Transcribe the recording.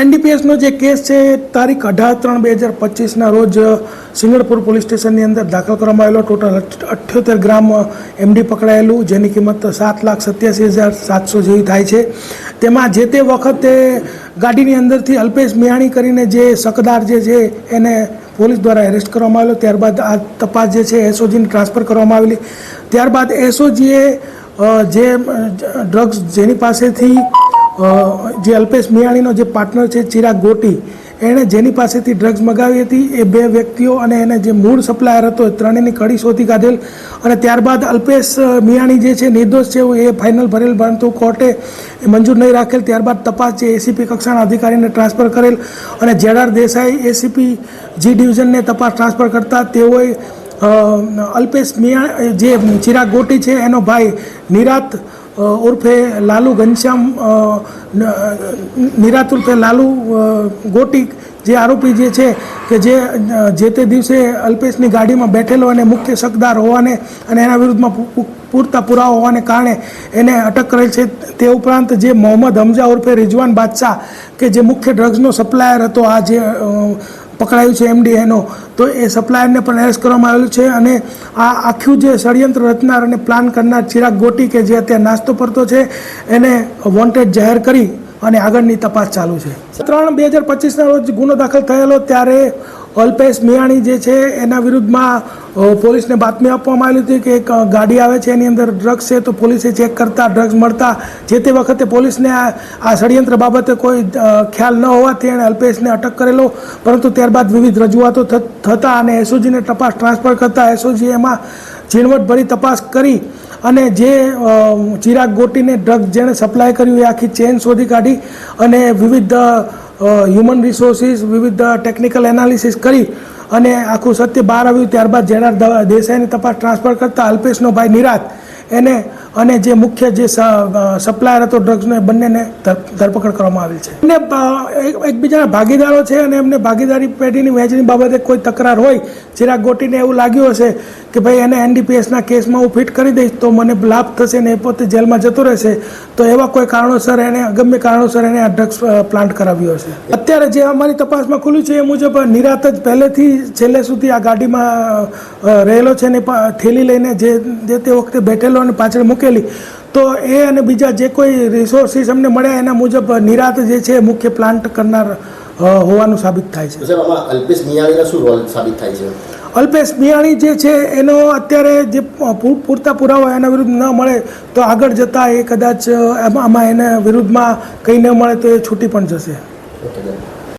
એનડીપીએસનો જે કેસ છે, તારીખ અઢાર ત્રણ બે હજાર પચીસના રોજ સિંગળપુર પોલીસ સ્ટેશનની અંદર દાખલ કરવામાં આવેલો. ટોટલ અઠ્યોતેર ગ્રામ એમડી પકડાયેલું, જેની કિંમત સાત લાખ સત્યાસી હજાર સાતસો જેવી થાય છે. તેમાં જે તે વખતે ગાડીની અંદરથી અલ્પેશ મિયાણી કરીને જે શકદાર જે છે, એને પોલીસ દ્વારા એરેસ્ટ કરવામાં આવેલો. ત્યારબાદ આ તપાસ જે છે, એસઓજીને ટ્રાન્સફર કરવામાં આવેલી. ત્યારબાદ એસઓજીએ જે ડ્રગ્સ જેની પાસેથી જે અલ્પેશ મિયાણીનો જે પાર્ટનર છે, ચિરાગ ગોટી, એણે જેની પાસેથી ડ્રગ્સ મગાવી હતી, એ બે વ્યક્તિઓ અને એને જે મૂળ સપ્લાયર હતો, એ ત્રણેયની કડી શોધી કાઢેલ અને ત્યારબાદ અલ્પેશ મિયાણી જે છે, નિર્દોષ છે, એ ફાઇનલ ભરેલ પરંતુ કોર્ટે એ મંજૂર નહીં રાખેલ. ત્યારબાદ તપાસ જે એસીપી કક્ષાના અધિકારીને ટ્રાન્સફર કરેલ અને જેડાર દેસાઈ એસીપી જી ડિવિઝનને તપાસ ટ્રાન્સફર કરતા તેઓએ અલ્પેશ મિયા, જે ચિરાગ ગોટી છે, એનો ભાઈ નિરાત ઉર્ફે લાલુ ઘનશ્યામ નિરાત ઉર્ફે લાલુ ગોટિક ગોટી જે આરોપી જે છે કે જે જે તે દિવસે અલ્પેશની ગાડીમાં બેઠેલો અને મુખ્ય શકદાર હોવાને અને એના વિરુદ્ધમાં પૂરતા પુરાવા હોવાને કારણે એને અટક કરેલ છે. તે ઉપરાંત જે મોહમ્મદ હમઝા ઉર્ફે રિઝવાન બાદશાહ કે જે મુખ્ય ડ્રગ્સનો સપ્લાયર હતો, આ જે પકડાયું છે એમડીએનો તો એ સપ્લાયરને પણ એરેસ્ટ કરવામાં આવેલું છે અને આ આખું જે ષડયંત્ર રચનાર અને પ્લાન કરનાર ચિરાગ ગોટી કે જે અત્યારે નાસ્તો પડતો છે, એને વોન્ટેડ જાહેર કરી અને આગળની તપાસ ચાલુ છે. ત્રણ બે હજાર પચીસના રોજ ગુનો દાખલ થયેલો ત્યારે અલ્પેશ મિયાણી જે છે, એના વિરુદ્ધમાં પોલીસને બાતમી આપવામાં આવી હતી કે એક ગાડી આવે છે, એની અંદર ડ્રગ્સ છે, તો પોલીસે ચેક કરતા ડ્રગ્સ મળતા જે તે વખતે પોલીસને આ ષડયંત્ર બાબતે કોઈ ખ્યાલ ન હોવાથી એણે અલ્પેશને અટક કરેલો. પરંતુ ત્યારબાદ વિવિધ રજૂઆતો થતા અને એસઓજીને તપાસ ટ્રાન્સફર કરતા એસઓજી એમાં ઝીણવટભરી તપાસ કરી અને જે ચિરાગ ગોટીને ડ્રગ્સ જેણે સપ્લાય કર્યું એ આખી ચેન શોધી કાઢી અને વિવિધ હ્યુમન રિસોર્સિસ વિવિધ ટેકનિકલ એનાલિસિસ કરી અને આખું સત્ય બહાર આવ્યું. ત્યારબાદ જેનાર દેસાઈની તપાસ ટ્રાન્સફર કરતા અલ્પેશનો ભાઈ નિરાત. એને અને જે મુખ્ય જે સપ્લાયર હતો ડ્રગ્સનો બંનેને ધરપકડ કરવામાં આવેલ છે. એક- એકબીજાના ભાગીદારો છે અને એમને ભાગીદારી પેઢીની વહેંચણી બાબતે કોઈ તકરાર હોય, ચિરાગ ગોટીને એવું લાગ્યું હશે કે ભાઈ એને એનડીપીએસના કેસમાં હું ફિટ કરી દઈશ, તો મને લાભ થશે ને એ પોતે જેલમાં જતો રહેશે, તો એવા કોઈ કારણોસર એને, અગમ્ય કારણોસર એને આ ડ્રગ્સ પ્લાન્ટ કરાવ્યો હશે. અત્યારે જે અમારી તપાસમાં ખુલ્યું છે એ મુજબ નિરાત જ પહેલેથી છેલ્લે સુધી આ ગાડીમાં રહેલો છે ને થેલી લઈને જે જે તે વખતે બેઠેલો અને પાછળ મૂકેલી. તો એ અને બીજા જે કોઈ રિસોર્સિસ અમને મળ્યા એના મુજબ નિરાત જે છે મુખ્ય પ્લાન્ટ કરનાર હોવાનું સાબિત થાય છે. અલ્પેશ મિયાણીનો શું રોલ સાબિત થાય છે? અલ્પેશ મિયાણી જે છે એનો અત્યારે જે પૂરતા પુરાવા એના વિરુદ્ધ ન મળે તો આગળ જતાં એ કદાચ આમાં એના વિરુદ્ધમાં કંઈ ન મળે તો એ છૂટી પણ જશે.